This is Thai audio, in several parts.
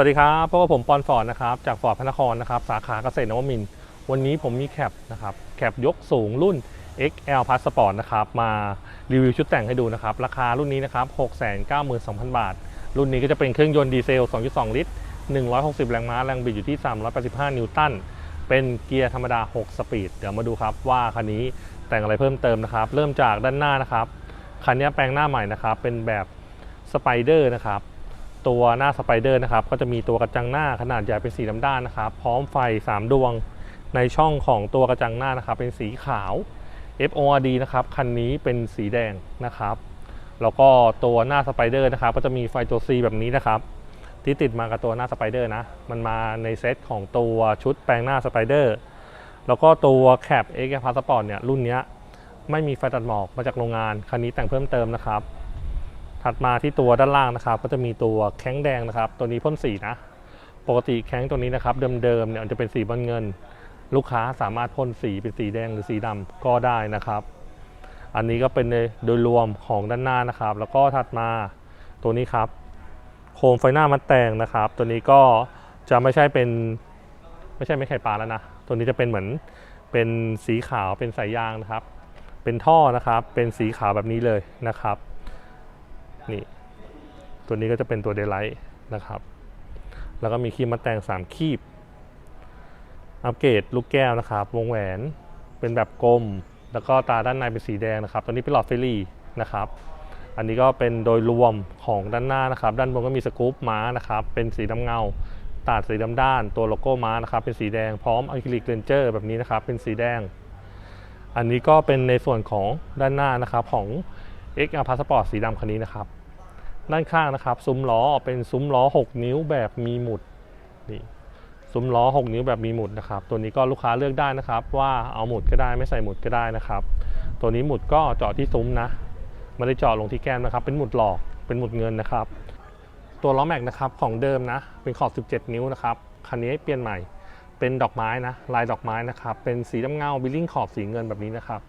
วัสดีครับพบกับผมปอนฟอร์ดนะครับจากฟอร์ดพระนครนะครับสาขาเกษตรนวมิน วันนี้ผมมีแคปนะครับแคปยกสูงรุ่น XL Passport นะครับมารีวิวชุดแต่งให้ดูนะครับ ราคารุ่นนี้นะครับ 692,000 บาท รุ่นนี้ก็จะเป็นเครื่องยนต์ดีเซล 2.2 ลิตร 160 แรงม้าแรงบิดอยู่ที่ 385 นิวตัน เป็นเกียร์ธรรมดา 6 สปีด เดี๋ยวมาดูครับว่าคันนี้แต่งอะไรเพิ่มเติมนะครับ เริ่มจากด้านหน้านะครับคันนี้แปลงหน้าใหม่นะครับเป็นแบบสไปเดอร์นะครับ ตัวหน้าสไปเดอร์นะครับก็จะมีตัวกระจังหน้าขนาดใหญ่เป็นสีดำด้านนะครับพร้อมไฟ 3 ดวงในช่องของตัวกระจังหน้านะครับเป็นสีขาว FORD นะครับคันนี้เป็นสีแดงนะครับแล้วก็ตัวหน้าสไปเดอร์นะครับก็จะมีไฟตัว C แบบนี้นะครับที่ติดมากับตัวหน้าสไปเดอร์นะมันมาในเซตของตัวชุดแปลงหน้าสไปเดอร์แล้วก็ตัวแคป X p a s s p o r t เนี่ยรุ่นนี้ไม่มีไฟตัดหมอกมาจากโรงงานคันนี้แต่งเพิ่มเติมนะครับ ถัดมาที่ตัวด้านล่างนะครับ ก็จะมีตัวแข้งแดงนะครับ ตัวนี้พ่นสีนะ ปกติแข้งตัวนี้นะครับ เดิมๆเนี่ยมันจะเป็นสีบอลเงิน ลูกค้าสามารถพ่นสีเป็นสีแดงหรือสีดำก็ได้นะครับ อันนี้ก็เป็นในโดยรวมของด้านหน้านะครับ แล้วก็ถัดมาตัวนี้ครับ โคมไฟหน้ามันแต่งนะครับ ตัวนี้ก็จะไม่ใช่เป็นไม่ใช่ไม่ไข่ปลาแล้วนะ ตัวนี้จะเป็นเหมือนเป็นสีขาวเป็นสายยางนะครับ เป็นท่อนะครับ เป็นสีขาวแบบนี้เลยนะครับ นี่ ตัวนี้ก็จะเป็นตัวเดลไลท์นะครับ แล้วก็มีคีบมาแต่ง3 คีบ อัปเกรดลูกแก้วนะครับ วงแหวนเป็นแบบกลม แล้วก็ตาด้านในเป็นสีแดงนะครับ ตัวนี้เป็นหลอดเฟรรี่นะครับ อันนี้ก็เป็นโดยรวมของด้านหน้านะครับ ด้านบนก็มีสกู๊ปม้านะครับ เป็นสีดำเงาตัดสีดำด้าน ตัวโลโก้ม้านะครับ เป็นสีแดง พร้อมอะคริลิกเลนเจอร์แบบนี้นะครับ เป็นสีแดง อันนี้ก็เป็นในส่วนของด้านหน้านะครับของ XR Passport สีดำคันนี้นะครับ ด้านข้างนะครับ ซุ้มล้อเป็นซุ้มล้อ 6 นิ้วแบบมีหมุดนี่ซุ้มล้อ 6 นิ้วแบบมีหมุดนะครับ ตัวนี้ก็ลูกค้าเลือกได้นะครับ ว่าเอาหมุดก็ได้ไม่ใส่หมุดก็ได้นะครับ ตัวนี้หมุดก็เจาะที่ซุ้มนะไม่ได้เจาะลงที่แก้มนะครับ เป็นหมุดหลอกเป็นหมุดเงินนะครับ ตัวล้อแม็กนะครับของเดิมนะเป็นขอบ 17 นิ้วนะครับคันนี้เปลี่ยนใหม่เป็นดอกไม้นะลายดอกไม้นะครับเป็นสีน้ำเงาบิลลิ่งขอบสีเงินแบบนี้นะครับ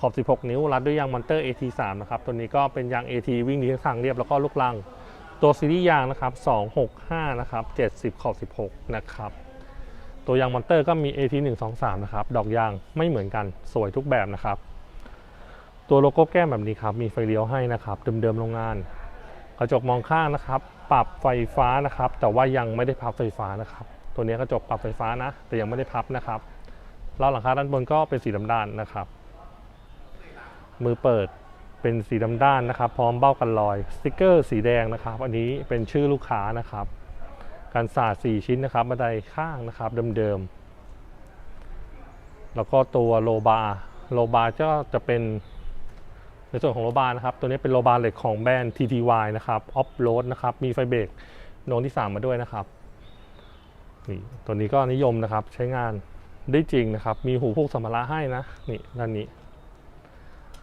ขอบ 16 นิ้ว รัดด้วยยางมอนเตอร์ AT3 นะครับ ตัวนี้ก็เป็นยาง AT วิ่งดีทั้งทางเรียบแล้วก็ลูกลัง ตัวซีรีส์ยางนะครับ 265 นะครับ 70 ขอบ 16 นะครับ ตัวยางมอนเตอร์ก็มี AT 123 นะครับ ดอกยางไม่เหมือนกัน สวยทุกแบบนะครับ ตัวโลโก้แก้มแบบนี้ครับ มีไฟเลี้ยวให้นะครับ เดิมๆโรงงาน กระจกมองข้างนะครับ ปรับไฟฟ้านะครับ แต่ว่ายังไม่ได้พับไฟฟ้านะครับ ตัวนี้กระจกปรับไฟฟ้านะ แต่ยังไม่ได้พับนะครับล้อหลังคาด้านบนก็เป็นสีดำด้านนะครับ มือเปิดเป็นสีดำด้านนะครับ พร้อมเบ้ากันรอยสติกเกอร์สีแดงนะครับ อันนี้เป็นชื่อลูกค้านะครับการสาด4ชิ้นนะครับบันไดข้างนะครับเดิมๆแล้วก็ตัวโลบาร์โลบาร์ก็จะเป็นในส่วนของโลบาร์นะครับ ตัวนี้เป็นโลบาร์เหล็กของแบรนด์ TTY นะครับออฟโรดนะครับ มีไฟเบรกโนงที่ 3 มาด้วยนะครับนี่ตัวนี้ก็นิยมนะครับใช้งานได้จริงนะครับ มีหูพวกสัมภาระให้นะ นี่ด้านนี้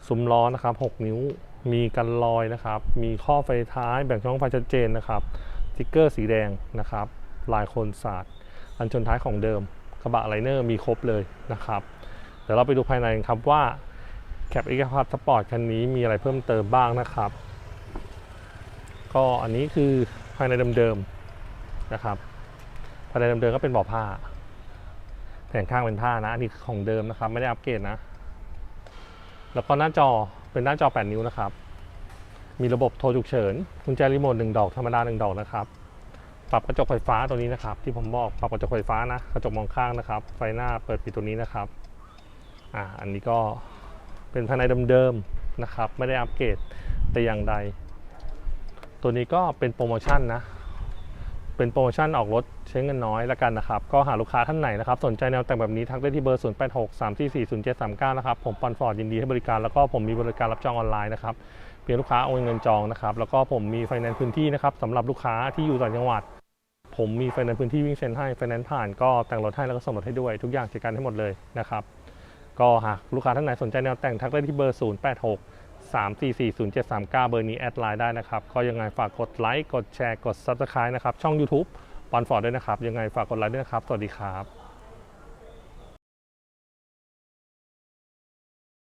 ซุ้มล้อนะครับ 6 นิ้ว มีกันรอยนะครับ มีข้อไฟท้ายแบ่งช่องไฟชัดเจนนะครับสติ๊กเกอร์สีแดงนะครับ ลายโคนศาสตร์ อันชนท้ายของเดิม กระบะไลเนอร์มีครบเลยนะครับ เดี๋ยวเราไปดูภายในครับว่าแคปเอ็กซ์พาสปอร์ตคันนี้มีอะไรเพิ่มเติมบ้างนะครับ ก็อันนี้คือภายในเดิมๆนะครับภายในเดิมๆก็เป็นเบาะผ้าแผงข้างเป็นผ้านะอันนี้คือของเดิมนะครับ ไม่ได้อัปเกรดนะ แล้วก็หน้าจอเป็นหน้าจอ 8 นิ้วนะครับ มีระบบโทรฉุกเฉินกุญแจรีโมท1ดอกธรรมดา 1 ดอกนะครับ ปรับกระจกไฟฟ้าตัวนี้นะครับ ที่ผมบอกปรับกระจกไฟฟ้านะกระจกมองข้างนะครับ ไฟหน้าเปิดปิดตัวนี้นะครับอ่าอันนี้ก็เป็นภายในเดิมๆนะครับ ไม่ได้อัปเกรดแต่อย่างใด ตัวนี้ก็เป็นโปรโมชั่นนะ เป็นโปรโมชั่นออกรถใช้เงินน้อยแล้วกันนะครับ ก็หาลูกค้าท่านไหนนะครับ สนใจแนวแต่งแบบนี้ทักได้ที่เบอร์ 0 8 6 3 4 4 0 7 3 9 นะครับ ผมปอนฟอร์ดยินดีให้บริการแล้วก็ผมมีบริการรับจองออนไลน์นะครับเพียงลูกค้าโอนเงินจองนะครับ แล้วก็ผมมีไฟแนนซ์พื้นที่นะครับสำหรับลูกค้าที่อยู่ต่างจังหวัด ผมมีไฟแนนซ์พื้นที่วิ่งเซ็นให้ไฟแนนซ์ผ่านก็แต่งรถให้แล้วก็ส่งรถให้ด้วย ทุกอย่างจัดการให้หมดเลยนะครับก็หากลูกค้าท่านไหนสนใจแนวแต่งทักได้ที่เบอร์ 086 8 6 3 4 4 0 7 3 9 เบอร์นี้แอดไลน์ได้นะครับ ก็ยังไงฝากกดไลค์ กดแชร์ กด Subscribe นะครับ ช่อง YouTube ปอนฟอร์ดด้วยนะครับ ยังไงฝากกดไลค์ด้วยนะครับ สวัสดีครับ